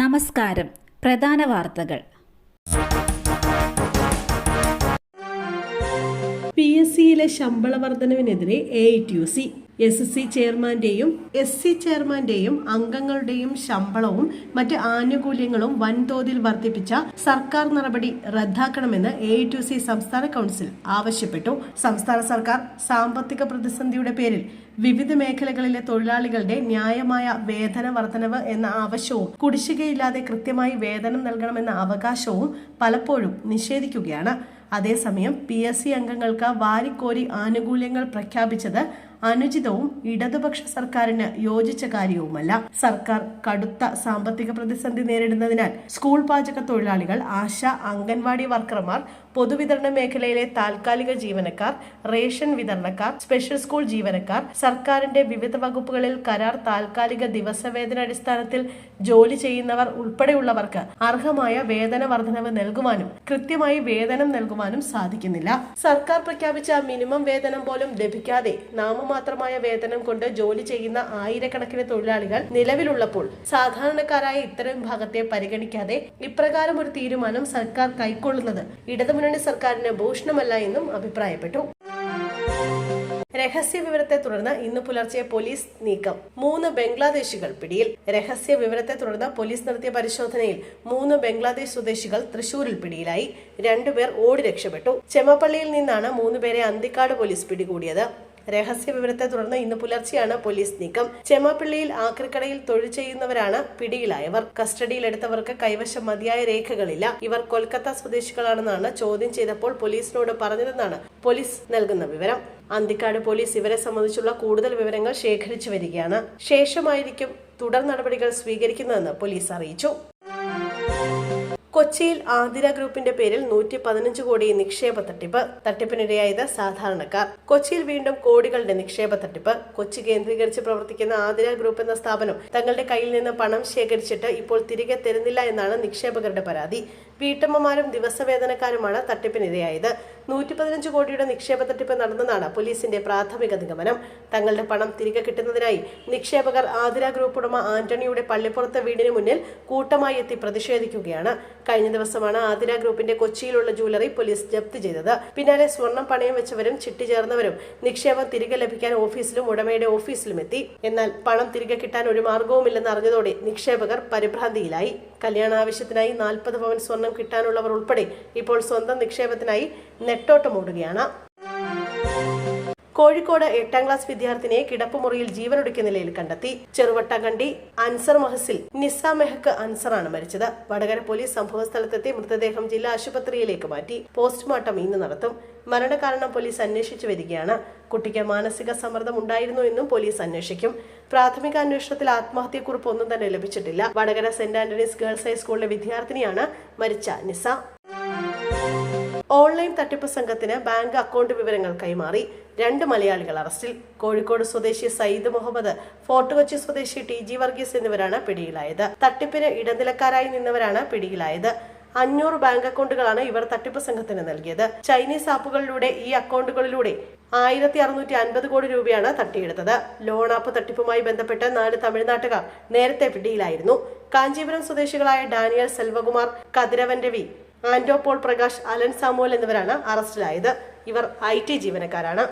നമസ്കാരം. പ്രധാന വാർത്തകൾ. പി എസ് സിയിലെ ശമ്പള വർധനവിനെതിരെ A I T U C S C ചെയർമാന്റെയും S C ചെയർമാന്റെയും അംഗങ്ങളുടെയും ശമ്പളവും മറ്റ് ആനുകൂല്യങ്ങളും വൻതോതിൽ വർദ്ധിപ്പിച്ച സർക്കാർ നടപടി റദ്ദാക്കണമെന്ന് എ ടു സി സംസ്ഥാന കൗൺസിൽ ആവശ്യപ്പെട്ടു. സംസ്ഥാന സർക്കാർ സാമ്പത്തിക പ്രതിസന്ധിയുടെ പേരിൽ വിവിധ മേഖലകളിലെ തൊഴിലാളികളുടെ ന്യായമായ വേതന വർധനവ് എന്ന ആവശ്യവും കുടിശ്ശികയില്ലാതെ കൃത്യമായി വേതനം നൽകണമെന്ന അവകാശവും പലപ്പോഴും നിഷേധിക്കുകയാണ്. അതേസമയം പി എസ് സി അംഗങ്ങൾക്ക് വാരിക്കോരി ആനുകൂല്യങ്ങൾ പ്രഖ്യാപിച്ചത് അനുചിതവും ഇടതുപക്ഷ സർക്കാരിന് യോജിച്ച കാര്യവുമല്ല. സർക്കാർ കടുത്ത സാമ്പത്തിക പ്രതിസന്ധി നേരിടുന്നതിനാൽ സ്കൂൾ പാചക തൊഴിലാളികൾ ആശ അംഗൻവാടി വർക്കർമാർ പൊതുവിതരണ മേഖലയിലെ താൽക്കാലിക ജീവനക്കാർ റേഷൻ വിതരണക്കാർ സ്പെഷ്യൽ സ്കൂൾ ജീവനക്കാർ സർക്കാരിന്റെ വിവിധ വകുപ്പുകളിൽ കരാർ താൽക്കാലിക ദിവസവേതന അടിസ്ഥാനത്തിൽ ജോലി ചെയ്യുന്നവർ ഉൾപ്പെടെയുള്ളവർക്ക് അർഹമായ വേതന വർധനവ് നൽകുവാനും കൃത്യമായി വേതനം നൽകുവാനും സാധിക്കുന്നില്ല. സർക്കാർ പ്രഖ്യാപിച്ച മിനിമം വേതനം പോലും ലഭിക്കാതെ നാമമാത്രമായ വേതനം കൊണ്ട് ജോലി ചെയ്യുന്ന ആയിരക്കണക്കിന് തൊഴിലാളികൾ നിലവിലുള്ളപ്പോൾ സാധാരണക്കാരായ ഇത്തരം ഭാഗത്തെ പരിഗണിക്കാതെ ഇപ്രകാരം ഒരു തീരുമാനം സർക്കാർ കൈക്കൊള്ളുന്നത് ഇടതുമുന്നണി സർക്കാരിന് ഭൂഷണമല്ല എന്നും അഭിപ്രായപ്പെട്ടു. രഹസ്യ വിവരത്തെ തുടർന്ന് ഇന്ന് പുലർച്ചെ പോലീസ് നീക്കം. മൂന്ന് ബംഗ്ലാദേശികൾ പിടിയിൽ. രഹസ്യ വിവരത്തെ തുടർന്ന് പോലീസ് നടത്തിയ പരിശോധനയിൽ മൂന്ന് ബംഗ്ലാദേശ് സ്വദേശികൾ തൃശൂരിൽ പിടിയിലായി. രണ്ടുപേർ ഓടി രക്ഷപ്പെട്ടു. ചെമ്മപ്പള്ളിയിൽ നിന്നാണ് മൂന്നുപേരെ അന്തിക്കാട് പോലീസ് പിടികൂടിയത്. രഹസ്യ വിവരത്തെ തുടർന്ന് ഇന്ന് പുലർച്ചെയാണ് പോലീസ് നീക്കം. ചെമ്മപ്പള്ളിയിൽ ആക്രിക്കടയിൽ തൊഴിൽ ചെയ്യുന്നവരാണ് പിടിയിലായവർ. കസ്റ്റഡിയിലെടുത്തവർക്ക് കൈവശം മതിയായ രേഖകളില്ല. ഇവർ കൊൽക്കത്ത സ്വദേശികളാണെന്നാണ് ചോദ്യം ചെയ്തപ്പോൾ പോലീസിനോട് പറഞ്ഞതെന്നാണ് പോലീസ് നൽകുന്ന വിവരം. അന്തിക്കാട് പോലീസ് ഇവരെ സംബന്ധിച്ചുള്ള കൂടുതൽ വിവരങ്ങൾ ശേഖരിച്ചു വരികയാണ്. ശേഷമായിരിക്കും തുടർ നടപടികൾ സ്വീകരിക്കുന്നതെന്ന് പോലീസ് അറിയിച്ചു. കൊച്ചിയിൽ ആതിര ഗ്രൂപ്പിന്റെ പേരിൽ നൂറ്റി പതിനഞ്ച് കോടി നിക്ഷേപ തട്ടിപ്പ്. തട്ടിപ്പിനിരയായത് സാധാരണക്കാർ. കൊച്ചിയിൽ വീണ്ടും കോടികളുടെ നിക്ഷേപ തട്ടിപ്പ്. കൊച്ചി കേന്ദ്രീകരിച്ച് പ്രവർത്തിക്കുന്ന ആതിര ഗ്രൂപ്പ് എന്ന സ്ഥാപനം തങ്ങളുടെ കയ്യിൽ നിന്ന് പണം ശേഖരിച്ചിട്ട് ഇപ്പോൾ തിരികെ തരുന്നില്ല എന്നാണ് നിക്ഷേപകരുടെ പരാതി. വീട്ടമ്മമാരും ദിവസവേതനക്കാരുമാണ് തട്ടിപ്പിനിരയായത്. നൂറ്റി പതിനഞ്ച് കോടിയുടെ നിക്ഷേപ തട്ടിപ്പ് നടന്നെന്നാണ് പോലീസിന്റെ പ്രാഥമിക നിഗമനം. തങ്ങളുടെ പണം തിരികെ കിട്ടുന്നതിനായി നിക്ഷേപകർ ആതിര ഗ്രൂപ്പ് ഉടമ ആന്റണിയുടെ പള്ളിപ്പുറത്തെ വീടിന് മുന്നിൽ കൂട്ടമായി എത്തി പ്രതിഷേധിക്കുകയാണ്. കഴിഞ്ഞ ദിവസമാണ് ആതിര ഗ്രൂപ്പിന്റെ കൊച്ചിയിലുള്ള ജ്വല്ലറി പോലീസ് ജപ്തി ചെയ്തത്. പിന്നാലെ സ്വർണം പണയം വെച്ചവരും ചിട്ടി ചേർന്നവരും നിക്ഷേപം തിരികെ ലഭിക്കാൻ ഓഫീസിലും ഉടമയുടെ ഓഫീസിലും എത്തി. എന്നാൽ പണം തിരികെ കിട്ടാൻ ഒരു മാർഗവുമില്ലെന്ന് അറിഞ്ഞതോടെ നിക്ഷേപകർ പരിഭ്രാന്തിയിലായി. കല്യാണ ആവശ്യത്തിനായി നാൽപ്പത് പവൻ സ്വർണം കിട്ടാനുള്ളവർ ഉൾപ്പെടെ ഇപ്പോൾ സ്വന്തം നിക്ഷേപത്തിനായി നെട്ടോട്ടമോടുകയാണ്. കോഴിക്കോട് എട്ടാം ക്ലാസ് വിദ്യാർത്ഥിനിയെ കിടപ്പുമുറിയിൽ ജീവനൊടുക്കിയ നിലയിൽ കണ്ടെത്തി. ചെറുവട്ടകണ്ടി അൻസർ മഹസിൽ നിസ മെഹക്ക് അൻസറാണ് മരിച്ചത്. വടകര പോലീസ് സംഭവസ്ഥലത്തെത്തി മൃതദേഹം ജില്ലാ ആശുപത്രിയിലേക്ക് മാറ്റി. പോസ്റ്റ്മോർട്ടം ഇന്ന് നടത്തും. മരണകാരണം പോലീസ് അന്വേഷിച്ചു വരികയാണ്. കുട്ടിക്ക് മാനസിക സമ്മർദ്ദം ഉണ്ടായിരുന്നു എന്നും പോലീസ് അന്വേഷിക്കും. പ്രാഥമിക അന്വേഷണത്തിൽ ആത്മഹത്യക്കുറിപ്പ് ഒന്നും തന്നെ ലഭിച്ചിട്ടില്ല. വടകര സെന്റ് ആന്റണീസ് ഗേൾസ് ഹൈസ്കൂളിലെ വിദ്യാർത്ഥിനിയാണ് മരിച്ച നിസ. ഓൺലൈൻ തട്ടിപ്പ് സംഘത്തിന് ബാങ്ക് അക്കൗണ്ട് വിവരങ്ങൾ കൈമാറി. രണ്ട് മലയാളികൾ അറസ്റ്റിൽ. കോഴിക്കോട് സ്വദേശി സയ്യിദ് മുഹമ്മദ് ഫോർട്ട് കൊച്ചി സ്വദേശി ടി ജി വർഗീസ് എന്നിവരാണ് പിടിയിലായത്. തട്ടിപ്പിന് ഇടനിലക്കാരായി നിന്നവരാണ് പിടിയിലായത്. അഞ്ഞൂറ് ബാങ്ക് അക്കൗണ്ടുകളാണ് ഇവർ തട്ടിപ്പ് സംഘത്തിന് നൽകിയത്. ചൈനീസ് ആപ്പുകളിലൂടെ ഈ അക്കൗണ്ടുകളിലൂടെ ആയിരത്തി അറുന്നൂറ്റി അൻപത് കോടി രൂപയാണ് തട്ടിയെടുത്തത്. ലോൺ ആപ്പ് തട്ടിപ്പുമായി ബന്ധപ്പെട്ട് നാല് തമിഴ്നാട്ടുകാർ നേരത്തെ പിടിയിലായിരുന്നു. കാഞ്ചീപുരം സ്വദേശികളായ Daniel Selvakumar Kathiravan Ravi Anto Paul Prakash Alan Samuel എന്നിവരാണ് അറസ്റ്റിലായത്. ഇവർ ഐ ടി ജീവനക്കാരാണ്.